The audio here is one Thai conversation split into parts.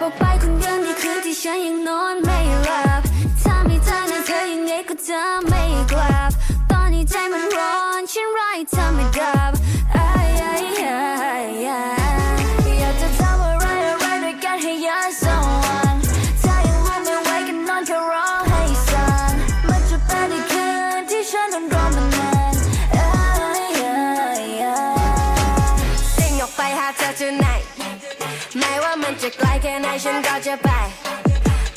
ดือนที่คืนที่ฉันยังนอนไม่หลับถ้าไม่เจอหน้าเธอยังไงก็จะไม่กลับ ตอนนี้ใจมันร้อนฉันไร้เธอไม่ดับอ้ายอ้ายอ้ายอ้อยากจะทำอะไรอะไรด้วยกันให้ยาสว่างถ้ายังรู้ไม่ไหวก็นอนแค่ร้องให้สั่นมันจะเป็นอีกคืนที่ฉันต้องรอมานานอ้ายอ้ายอ้สิ่งออกไปหาเธอ tonight ไม่ว่ามันจะไกลแค่ไหนฉันก็จะไป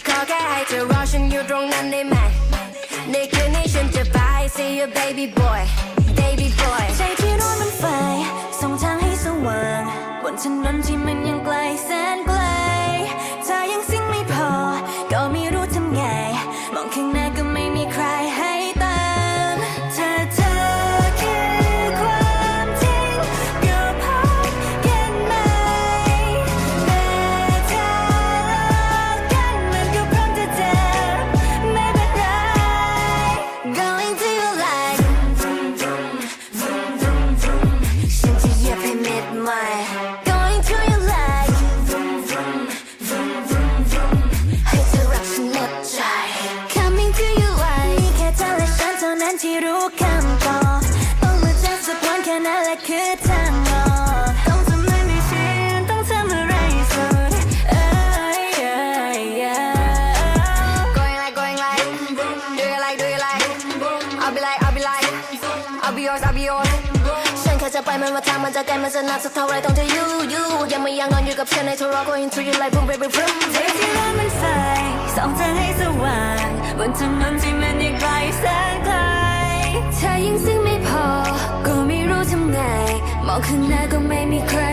ขอแค่ให้เธอรอฉันอยู่ตรงนั้นได้ไหม ในคืนนี้ฉันจะไป see you baby boy baby boy ใจที่ร้อนมันไฟส่องทางให้สว่าง บนถนนที่มันยังไกลแสน รู้คำตอบต้องมาเจอสักวันแค่นั้นแหละคือทางออกต้องทำอะไรไม่ชินต้องทำอะไรสุดเอ้ยเอ้ยเอ้ย going like going like do you like do you like I'll be like I'll be like I'll be yours I'll be yours ฉันแค่จะไปมันมาทางมันจะไกลมันจะนานสักเท่าไรต้องเธออยู่อยู่ยังไม่ยังนอนอยู่กับฉันในโทร going through your life boom baby boom ใจที่ร้อนมันไฟส่องทางให้สว่างบนถนนที่มัน องข้างหน้าก็ไม่มีใคร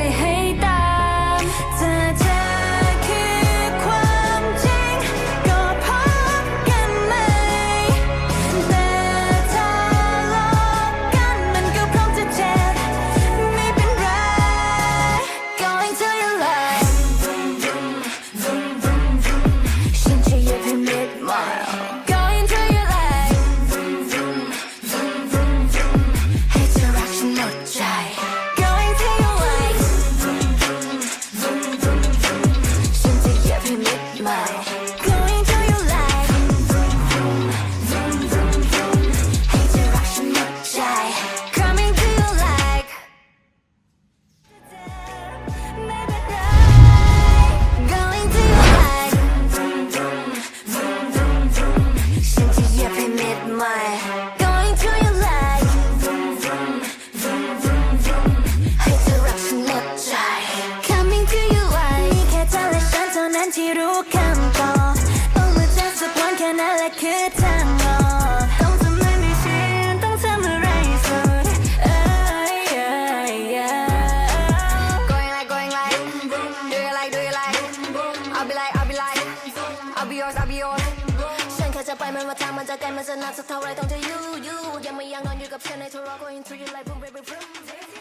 ใท่านั้นที่รู้คำตอบต้องมาเจอสักวันแค่นั้นแหละคือทางออกต้องทำอะไรไม่ชินต้องทำอะไรสุดเอ้ยเอ้ยเอ้ย going like going like do you like do you like I'll be like I'll be like I'll be yours I'll be yours ฉันแค่จะไปมันมาทางมันจะไกลมันจะนานสักเท่าไรต้องเธออยู่อยู่ยังไม่ยังนอนอยู่กับฉันในโทร going through your life boom baby boom